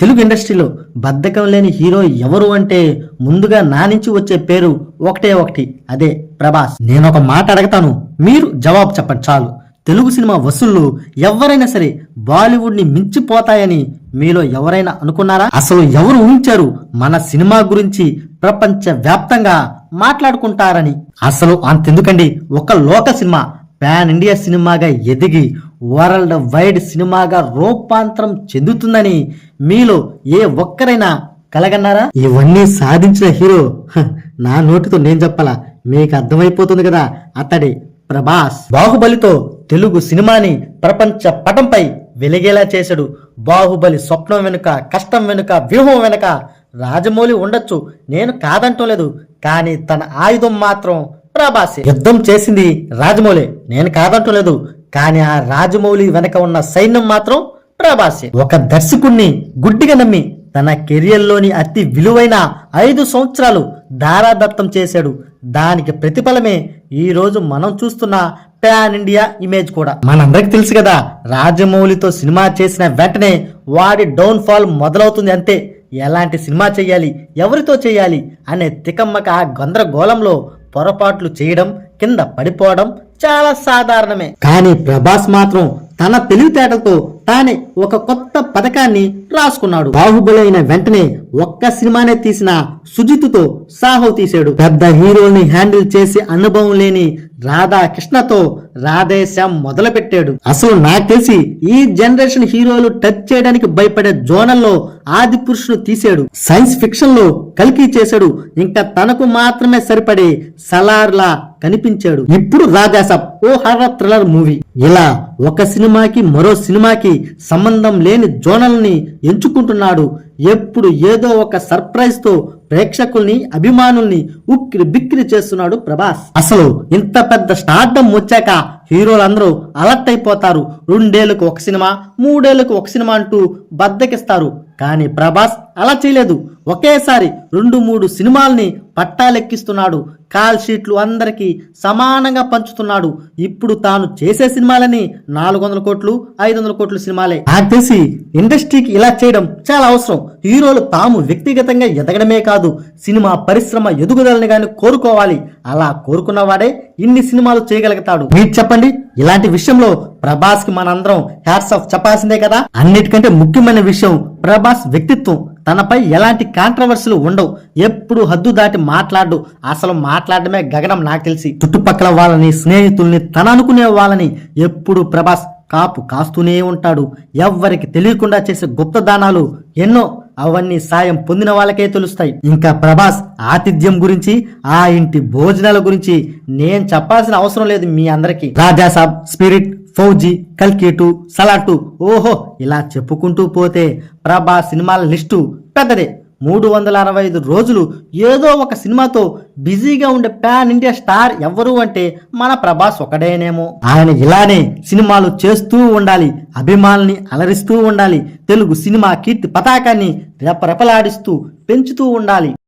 తెలుగు ఇండస్ట్రీలో బద్ధకం లేని హీరో ఎవరు అంటే ముందుగా నా నుంచి వచ్చే పేరు ఒకటే ఒకటి అదే ప్రభాస్. నేను ఒక మాట అడగతాను మీరు జవాబు చెప్పండి చాలు. తెలుగు సినిమా వసూళ్ళు ఎవరైనా సరే బాలీవుడ్ని మించిపోతాయని మీలో ఎవరైనా అనుకున్నారా? అసలు ఎవరు ఊహించారు మన సినిమా గురించి ప్రపంచ వ్యాప్తంగా మాట్లాడుకుంటారని? అసలు అంతెందుకండి ఒక లోక సినిమా. ప్యాన్ ఇండియా సినిమాగా ఎదిగి వరల్డ్ వైడ్ సినిమాగా రూపాంతరం చెందుతుందని మీలో ఏ ఒక్కరైనా కలగన్నారా? ఇవన్నీ సాధించిన హీరో నా నోటితో నేను చెప్పాలా? మీకు అర్థమైపోతుంది కదా అతడి ప్రభాస్. బాహుబలితో తెలుగు సినిమాని ప్రపంచ పటంపై వెలిగేలా చేశాడు. బాహుబలి స్వప్నం వెనుక కష్టం వెనుక వ్యూహం వెనుక రాజమౌళి ఉండొచ్చు నేను కాదంటం లేదు. కానీ తన ఆయుధం మాత్రం ప్రభాసే. యుద్ధం చేసింది రాజమౌళి. నేను కాదంటలేదు కానీ ఆ రాజమౌళి వెనక ఉన్న సైన్యం మాత్రం ప్రభాసే. ఒక దర్శకుణ్ణి గుడ్డిగా నమ్మి తన కెరియర్లోని అతి విలువైన ఐదు సంవత్సరాలు దారాదత్తం చేశాడు. దానికి ప్రతిఫలమే ఈరోజు మనం చూస్తున్న ప్యాన్ ఇండియా ఇమేజ్ కూడా. మనందరికి తెలుసు కదా రాజమౌళితో సినిమా చేసిన వెంటనే వాడి డౌన్ ఫాల్ మొదలవుతుంది అంతే. ఎలాంటి సినిమా చేయాలి ఎవరితో చేయాలి అనే తికమ్మక ఆ గందరగోళంలో పొరపాట్లు చేయడం కింద పడిపోవడం చాలా సాధారణమే. కానీ ప్రభాస్ మాత్రం తన తెలివితేటలతో తానే ఒక కొత్త పథకాన్ని రాసుకున్నాడు. బాహుబలి అయిన వెంటనే ఒక్క సినిమానే తీసిన సుజిత్తో సాహో తీశాడు. పెద్ద హీరోల్ని హ్యాండిల్ చేసే అనుభవం లేని రాధా కృష్ణతో రాధేశ్యాం మొదలు పెట్టాడు అసలు నాకు తెలిసి ఈ జనరేషన్ హీరోలు టచ్ చేయడానికి భయపడే జోనల్లో ఆది పురుషుడు తీశాడు. సైన్స్ ఫిక్షన్లో కలికి చేశాడు. ఇంకా తనకు మాత్రమే సరిపడే సలార్లా కనిపించాడు. ఇప్పుడు రాజాసాబ్ ఓ హర థ్రిల్లర్ మూవీ. ఇలా ఒక సినిమాకి మరో సినిమాకి సంబంధం లేని జోనల్ని ఎంచుకుంటున్నాడు. ఎప్పుడు ఏదో ఒక సర్ప్రైజ్తో ప్రేక్షకుల్ని అభిమానుల్ని ఉక్కిరి బిక్కిరి చేస్తున్నాడు ప్రభాస్. అసలు ఇంత పెద్ద స్టార్డమ్ వచ్చాక హీరోలందరూ అలర్ట్ అయిపోతారు. రెండేళ్ళకు ఒక సినిమా మూడేళ్ళకు ఒక సినిమా అంటూ బద్దకిస్తారు. కానీ ప్రభాస్ అలా చేయలేదు. ఒకేసారి రెండు మూడు సినిమాల్ని పట్టాలెక్కిస్తున్నాడు. కాల్ షీట్లు అందరికీ సమానంగా పంచుతున్నాడు. ఇప్పుడు తాను చేసే సినిమాలని నాలుగు వందల కోట్లు ఐదు వందల కోట్ల సినిమాలే. నాకు తెలిసి ఇండస్ట్రీకి ఇలా చేయడం చాలా అవసరం. హీరోలు తాము వ్యక్తిగతంగా ఎదగడమే కాదు సినిమా పరిశ్రమ ఎదుగుదలని కానీ కోరుకోవాలి. అలా కోరుకున్నవాడే ఇన్ని సినిమాలు చేయగలుగుతాడు. మీరు చెప్పండి ఇలాంటి విషయంలో ప్రభాస్కి మనందరం హ్యాట్స్ ఆఫ్ చెప్పాల్సిందే కదా? అన్నిటికంటే ముఖ్యమైన విషయం ప్రభాస్ వ్యక్తిత్వం. తనపై ఎలాంటి కాంట్రవర్సీలు ఉండవు. ఎప్పుడు హద్దు దాటి మాట్లాడు. అసలు మాట్లాడడమే గగనం నాకు తెలిసి. చుట్టుపక్కల వాళ్ళని స్నేహితుల్ని తన అనుకునే వాళ్ళని ఎప్పుడు ప్రభాస్ కాపు కాస్తూనే ఉంటాడు. ఎవ్వరికి తెలియకుండా చేసే గుప్త దానాలు ఎన్నో అవన్నీ సాయం పొందిన వాళ్ళకే తెలుస్తాయి. ఇంకా ప్రభాస్ ఆతిథ్యం గురించి ఆ ఇంటి భోజనాల గురించి నేను చెప్పాల్సిన అవసరం లేదు మీ అందరికీ. రాజాసాబ్ స్పిరిట్ ఫౌజీ కల్కేటు సలాటు ఓహో ఇలా చెప్పుకుంటూ పోతే ప్రభాస్ సినిమాల లిస్టు పెద్దదే మూడు వందల అరవై ఐదు రోజులు ఏదో ఒక సినిమాతో బిజీగా ఉండే ప్యాన్ ఇండియా స్టార్ ఎవరు అంటే మన ప్రభాస్ ఒకడేనేమో. ఆయన ఇలానే సినిమాలు చేస్తూ ఉండాలి అభిమానుల్ని అలరిస్తూ ఉండాలి తెలుగు సినిమా కీర్తి పతాకాన్ని రెపరెపలాడిస్తూ పెంచుతూ ఉండాలి.